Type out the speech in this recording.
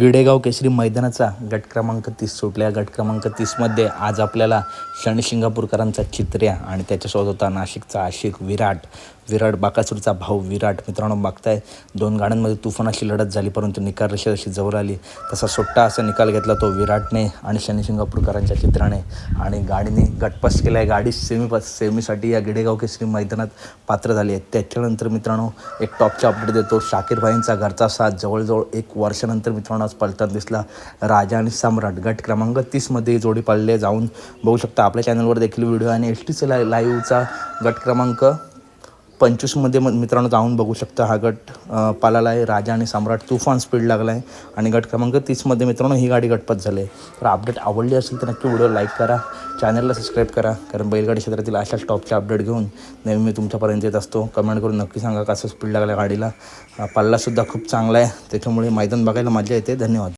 गिडेगाव केसरी मैदानाचा गट क्रमांक तीस सुटल्या. गट क्रमांक तीसमध्ये आज आपल्याला शणशिंगापूरकरांचा चित्र्या आणि त्याच्यासोबत होता नाशिकचा आशिक विराट. विराट बाकासूरचा भाऊ विराट मित्रांनो बघताय दोन गाड्यांमध्ये तुफान अशी लढत झाली परंतु निकाल रेषा अशी जवळ आली. तसा सुट्टा असा निकाल घेतला तो विराटने आणि शनी शिंगापूरकरांच्या चित्राने. आणि गाडीने गटपास केला आहे गाडी सेमी सेमीसाठी या गिडेगाव केसरी मैदानात पात्र झाली आहे. त्याच्यानंतर मित्रांनो एक टॉपचा अपडेट देतो. शाकीर भाईंचा घरचा साथ जवळजवळ एक वर्षानंतर मित्रांनो आज पलताना दिसला. राजा आणि सम्राट गट क्रमांक तीसमध्ये जोडी पाळले जाऊन बघू शकता. आपल्या चॅनलवर देखील व्हिडिओ आणि एस टीचा ला लाईव्हचा गट क्रमांक पंचवीसमध्ये मग मित्रांनो जाऊन बघू शकता हा गट. पालाला आहे. राजा आणि सम्राट तुफान स्पीड लागला आहे आणि गट क्रमांक तीसमध्ये मित्रांनो ही गाडी गटपत झाली आहे. तर अपडेट आवडली असेल तर नक्की व्हिडिओ लाईक करा. चॅनलला सबस्क्राईब करा. कारण बैलगाडी क्षेत्रातील अशाच टॉपचे अपडेट घेऊन नेहमी मी तुमच्यापर्यंत येत असतो. कमेंट करून नक्की सांगा कसं स्पीड लागला गाडीला. अ, पल्लासुद्धा खूप चांगला आहे. त्याच्यामुळे मैदान बघायला मजा येते. धन्यवाद.